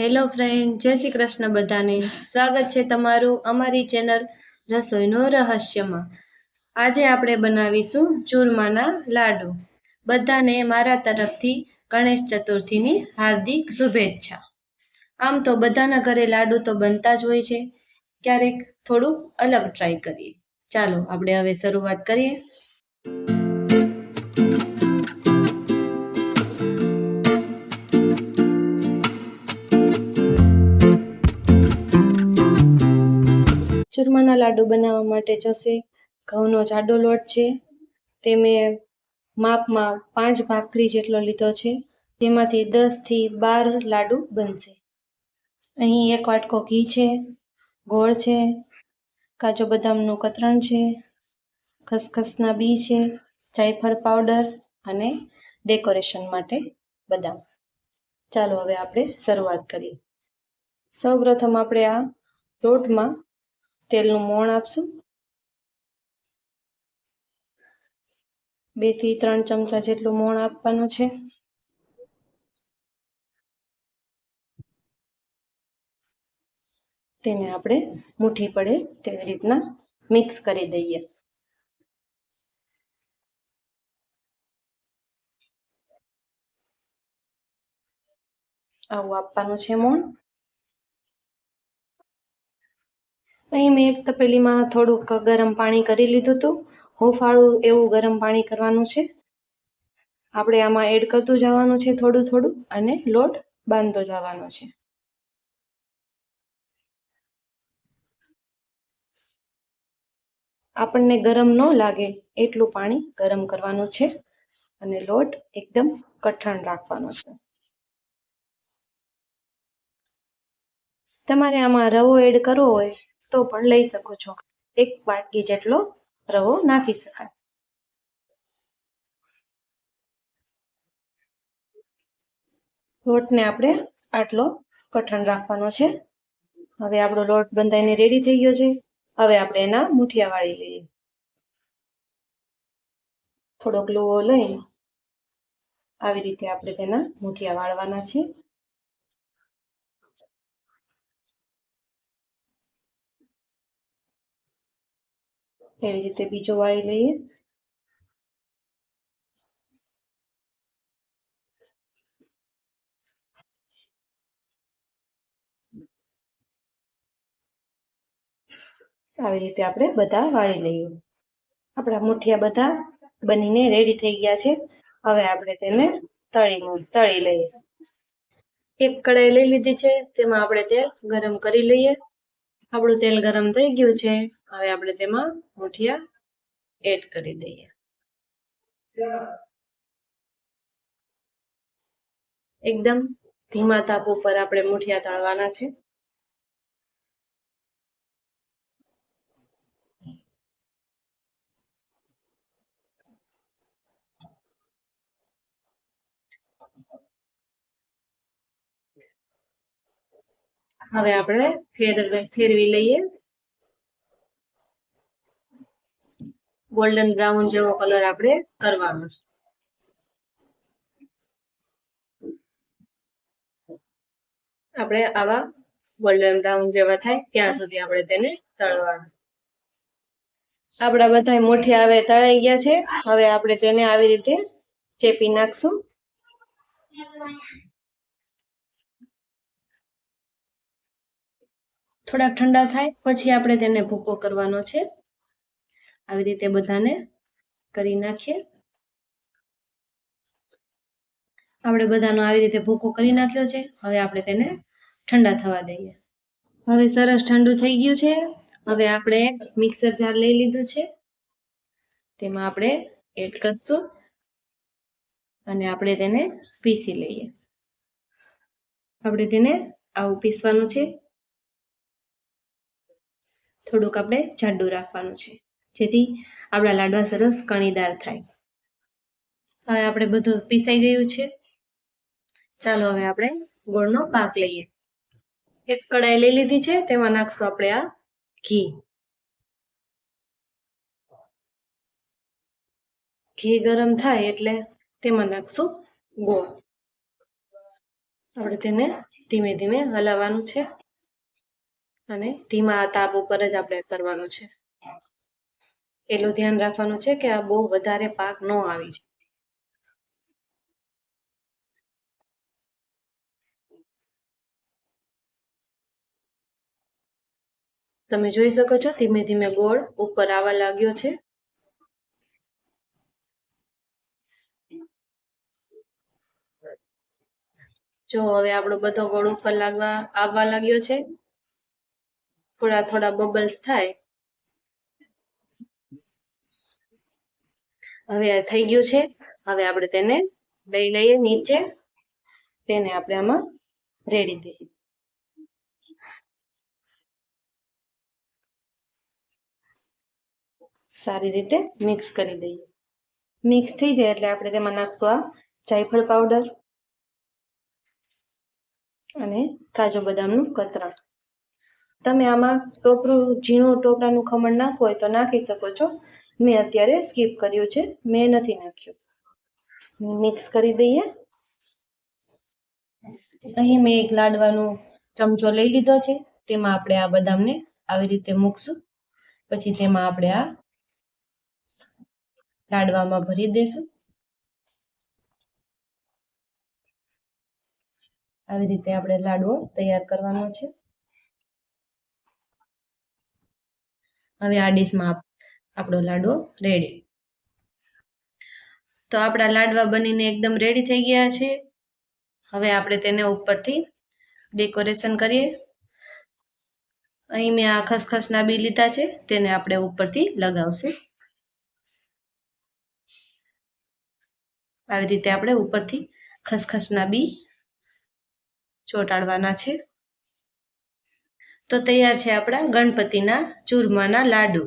Hello friend જય શ્રી કૃષ્ણ બધાને. સ્વાગત છે તમારું અમારી ચેનલ રસોઈનો રહસ્યમાં. આજે આપણે બનાવીશું ચૂરમાના લાડુ. બધાને મારા તરફથી ગણેશ ચતુર્થીની હાર્દિક શુભેચ્છા. આમ તો બધાના ઘરે લાડુ તો બનતા જ હોય છે. ક્યારેક થોડુંક અલગ ટ્રાય કરીએ. ચાલો, આપણે હવે શરૂઆત કરીએ. ચૂરમાના લાડુ બનાવવા માટે જોશે. ઘઉંનો જાડો લોટ છે. તે મેં માપમાં પાંચ ભાખરી જેટલો લીધો છે. જેમાંથી દસથી બાર લાડુ બનશે. અહીં એક વાટકો ઘી છે, ગોળ છે, કાજુ બદામનું કતરણ છે, ખસખસના બી છે, જાયફળ પાવડર અને ડેકોરેશન માટે બદામ. ચાલો હવે આપણે શરૂઆત કરીએ. સૌપ્રથમ આપણે આ લોટમાં તેલનું મોણ આપશું. બેથી ત્રણ ચમચા જેટલું મોણ આપવાનું છે. તેને આપણે મુઠ્ઠી પડે તેવી રીતના મિક્સ કરી દઈએ. આવું આપવાનું છે મોણ. અહીં મેં એક તપેલીમાં થોડુંક ગરમ પાણી કરી લીધું હતું. હુંફાળું એવું ગરમ પાણી કરવાનું છે. આપણે આમાં એડ કરતું જવાનું છે થોડું થોડું અને લોટ બાંધતો જવાનો છે. આપણને ગરમ ન લાગે એટલું પાણી ગરમ કરવાનું છે અને લોટ એકદમ કઠણ રાખવાનો છે. તમારે આમાં રવો એડ કરવો હોય તો પણ લઈ શકો છો. એક વાટકી જેટલો રવો નાખી શકાય. લોટને આપણે આટલો કઠણ રાખવાનો છે. હવે આપણો લોટ બંધાઈને રેડી થઈ ગયો છે. હવે આપણે એના મુઠિયા વાળી લઈએ. થોડોક લોવો લઈ આવી રીતે આપણે તેના મુઠિયા વાળવાના છે એવી રીતે બીજો વાળી લઈએ? આવી રીતે આપણે બધા વાળી લઈએ. આપણા મુઠિયા બધા બનીને રેડી થઈ ગયા છે. હવે આપણે તેને તળી તળી લઈએ. એક કડાઈ લઈ લીધી છે, તેમાં આપણે તેલ ગરમ કરી લઈએ. આપણું તેલ ગરમ થઈ ગયું છે. હવે આપણે તેમાં મુઠિયા એડ કરી દઈએ. એકદમ ધીમા તાપ ઉપર આપણે મુઠિયા તળવાના છે. હવે આપણે ફેર ફેરવી લઈએ. ગોલ્ડન બ્રાઉન જેવો કલર આપણે કરવાનો છે. આપણે આવા ગોલ્ડન બ્રાઉન જેવા થાય ત્યાં સુધી આપણે તેને તળવાનું. આપણા બધા મુઠિયા હવે તળાઈ ગયા છે. હવે આપણે તેને આવી રીતે ચેપી નાખશું. થોડાક ઠંડા થાય પછી આપણે તેને ભૂકો કરવાનો છે. આવી રીતે બધાને કરી નાખીએ. આપણે બધાનો આવી રીતે ભૂકો કરી નાખ્યો છે. હવે આપણે તેને ઠંડા થવા દઈએ. હવે સરસ ઠંડુ થઈ ગયું છે. હવે આપણે મિક્સર જાર લઈ લીધું છે. તેમાં આપણે એડ કરશું અને આપણે તેને પીસી લઈએ. આપણે તેને આવું પીસવાનું છે. થોડુંક આપણે જાડું રાખવાનું છે. જેથી આપણા લાડવા સરસ કણીદાર થાય. હવે આપણે બધું પીસાઈ ગયું છે. ચાલો હવે આપણે ગોળનો પાક લઈએ. એક કડાઈ લઈ લીધી છે, તેમાં નાખશું આપણે આ ઘી. ઘી ગરમ થાય એટલે તેમાં નાખશું ગોળ. આપણે તેને ધીમે ધીમે હલાવવાનું છે. અને ધીમા તાપ ઉપર જ આપણે કરવાનું છે. એટલું ધ્યાન રાખવાનું છે કે આ બહુ વધારે પાક ન આવી જાય. તમે જોઈ શકો છો ધીમે ધીમે ગોળ ઉપર આવવા લાગ્યો છે. જો હવે આપણો બધો ગોળ ઉપર લાગવા, આવવા લાગ્યો છે. થોડા થોડા બબલ્સ થાય. હવે આ થઈ ગયું છે. હવે આપણે તેને લઈ લઈએ નીચે. તેને આપણે આમાં રેડી દઈએ સારી રીતે મિક્સ કરી દઈએ મિક્સ થઈ જાય એટલે આપણે તેમાં નાખશું આ જાયફળ પાવડર અને કાજુ બદામનું કતરણ. તમે આમાં ટોપરું ઝીણું ટોપરાનું ખમણ નાખવું હોય તો નાખી શકો છો. મેં અત્યારે સ્કીપ કર્યું છે. મેં નથી નાખ્યું. મિક્સ કરી દઈએ. અહીં મેં એક લાડવાનો ચમચો લઈ લીધો છે. તેમાં આપણે આ બદામને આવી રીતે મૂકશું. પછી તેમાં આપણે આ લાડવામાં ભરી દઈશું. આવી રીતે આપણે લાડવો તૈયાર કરવાનો છે. હવે આ ડીશમાં આપણો લાડવો રેડી તો આપણા લાડવા બનીને એકદમ રેડી થઈ ગયા છે. હવે આપણે તેને ઉપરથી ડેકોરેશન કરીએ. અહીં મેં આ ખસખસના બી લીધા છે, તેને આપણે ઉપરથી લગાવશું. આવી રીતે આપણે ઉપરથી ખસખસના બી ચોંટાડવાના છે. તો તૈયાર છે આપણા ગણપતિના ચૂરમાના લાડુ.